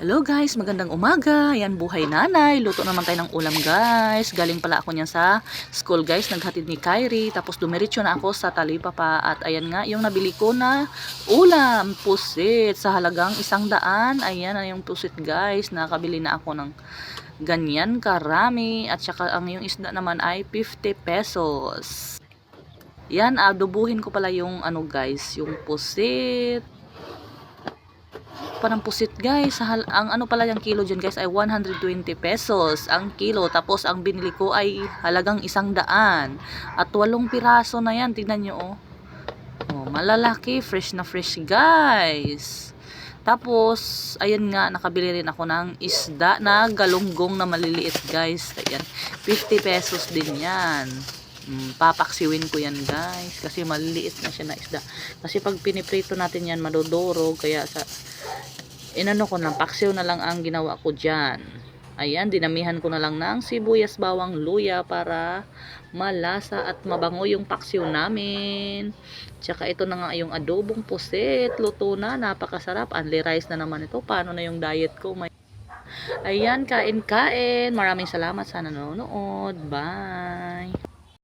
Hello guys, magandang umaga. Yan buhay nanay. Luto naman tayo ng ulam guys. Galing pala ako niyan sa school guys. Naghatid ni Kyrie. Tapos dumiretso na ako sa Talipapa. At ayan nga, yung nabili ko na ulam, pusit. Sa halagang isang daan. Ayan na yung pusit guys. Nakabili na ako ng ganyan karami. At saka ang yung isda naman ay 50 pesos. Yan, adobuhin ko pala yung ano guys, yung pusit parang pusit guys. Hal- ang ano pala yung kilo dyan guys ay 120 pesos ang kilo. Tapos ang binili ko ay halagang isang daan. At walong piraso na yan. Tingnan nyo oh. Oh, malalaki. Fresh na fresh guys. Tapos, ayan nga, nakabili rin ako ng isda na galunggong na maliliit guys. Ayan, 50 pesos din yan. Mm, papaksiwin ko yan guys kasi maliliit na siya na isda kasi pag piniprito natin yan madodorog kaya sa inano ko ng paksiw na lang ang ginawa ko dyan. Ayan dinamihan ko na lang ng sibuyas bawang luya para malasa at mabango yung paksiw namin. Tsaka ito na nga yung adobong pusit luto na napakasarap. Only rice na naman ito. Paano na yung diet ko? May Ayan, kain-kain. Maraming salamat. Sa nanonood. Bye!